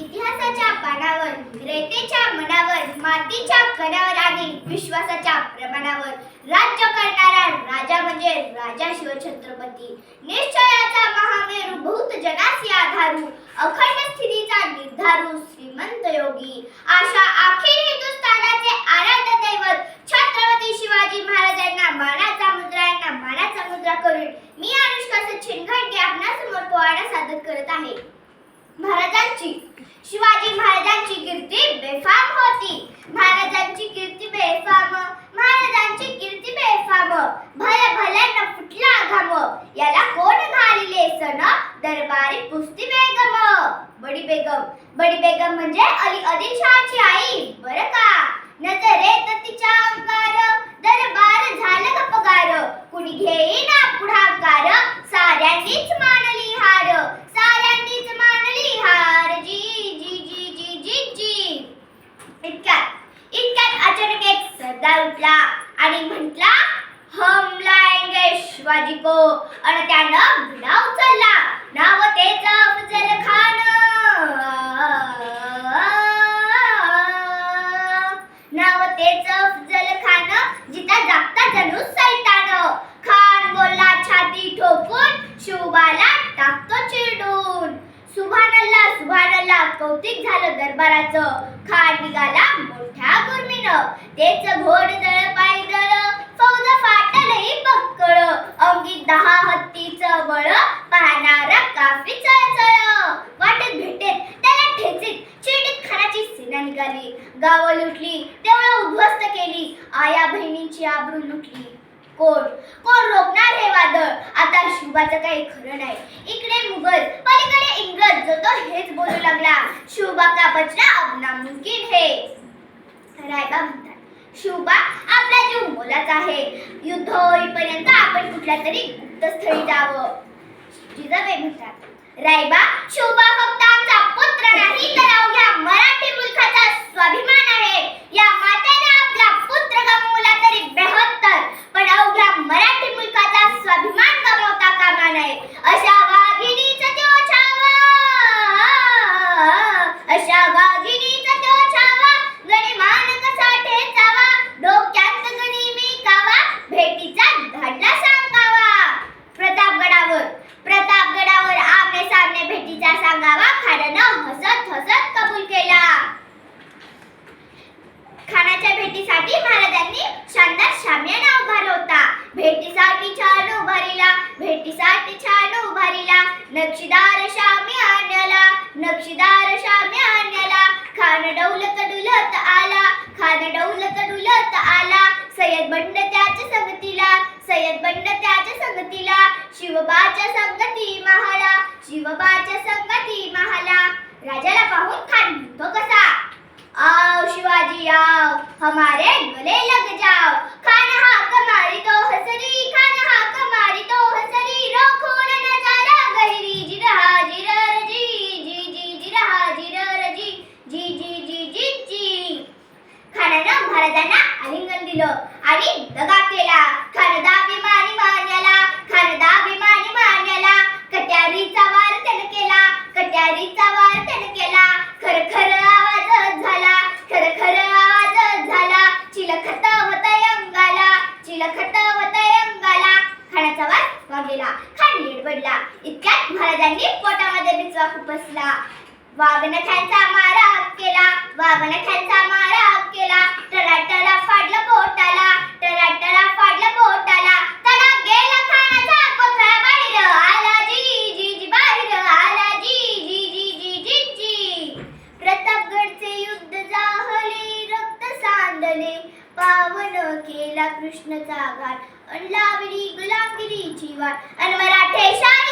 इतिहासाच्या पानावर रेतेच्या मनावर मातीच्या कणावर आणि विश्वासाच्या प्रमाणावर राज्य करणारा राजा म्हणजे राजा शिवछत्रपती. निश्चयाचा महामेरू भूत जगासी आधारू अखंड स्थितीचा निर्धारू श्रीमंत योगी. आशा अखिल हिंदुस्थानाचे आराध्य दैवत छत्रपती शिवाजी महाराजांना मानाचा मुद्रा यांना मानाचा मुद्रा करून मी अनुष्का सचिन घाटे आपणासमोर पोवाडा सादर करत आहे. महाराजांची. शिवाजी महाराजांची कीर्ती बेफाम होती. महाराजांची कीर्ती बेफाम. महाराजांची कीर्ती बेफाम. भय न फुटला घाम. याला कोण घालिले सण? दरबारी पुस्ती बेगम. बडी बेगम. बडी बेगम म्हणजे अली आदिलशहाची आई. बरं का? नजरेत तिच्या अंगार. दरबार झालं गपगार कुणी घेई आणि म्हटला हम लाएंगे शिवाजी को. आणि त्यानं विडा उचलला कौतिक झालं दरबाराचं. खान निघाला मोठ्या गुरमीनं. तेच घोड जळ पाय जळ फौज फाटलही पक्कळ अंगी दहा हत्तीचं बळ पाहणारा काफी चळचळ वाटेत भेटेत त्याला ठेचीत चिडीत खराची सेना निघाली गावं लुटली तेवढं उद्ध्वस्त केली. आया बहिणींची आबरू लुटली. कोण? कोण रोखणार हे वादळ? आता शुभाचं काही खरं नाही. इकडे मुघल शिवबा का बचना अब नामुमकिन है। रायबा म्हणतात शिवबा आपला जीव मोलाचा आहे. युद्ध होईपर्यंत आपण कुठल्या तरी गुप्त स्थळी जावं. जिजाबाई म्हणतात रायबा शिवबा फक्त आमचा पुत्र नाही तर अवघ्या मराठी मुलखाचा स्वाभिमान आहे. या मातेने आपला पुत्र गमवला तरी बेहत्तर पण अवघ्या मराठी मुलखाचा स्वाभिमान गमावता कामा नये. सामने सांगावा खाण्यानं हसत हसत कबूल केला. खानाच्या भेटीसाठी महाराजांनी शानदार शामियाना उभारला होता भेटीसाठी छान उभारीला भेटीसाठी छान उभारीला. नक्षीदार शामियान्याला नक्षीदार शामियान्याला खान डौलत डुलत आला खान डौलत डुलत आला. सय्यद बंड त्याच्या संगतीला सय्यद बंड त्याच्या संगतीला शिवबाच्या संगती महाला शिवबाच्या संगती महाला. राजाला पाहून खान म्हणतो कसा? आओ शिवाजी आओ हमारे गले लग जाओ खान हाक मारी तो हसरी खान हाक मारी तो हसरी रोखून नजारा गहिरी जी रहा जी रर जी जी जी जी रहा जी रर जी जी जी जी जी जी खानानं महाराजांना आलिंगन दिलं आणि दगा केला खान दाभिमानी मान्याला खान दाभिमानी मान्याला कट्यारीचा वार त्यानं केला कट्यारीचा वार त्यानं केला खर खर आवाज झाला खर खर आवाज झाला चिलखत होता अंगाला चिलखत होता अंगाला खाण्याचा वार वागेला खान लेडबडला महाराजांनी पोटामध्ये बिचवा खुपसला. वाघनख्यांचा मारा केला. वाघनख्यांचा मारा केला. टराटरा फाडलं पोटाला टराटरा फाडलं पोटाला तडा गेला खानाचा कोथळा बाहेर. आला जी जी जी बाहेर. आला जी जी जी जी जी जी. प्रतापगडचे युद्ध जाहले रक्त सांदले. पावन केला कृष्णचा घाट अन लावली गुलामगिरीची वाट. अन मराठे शाही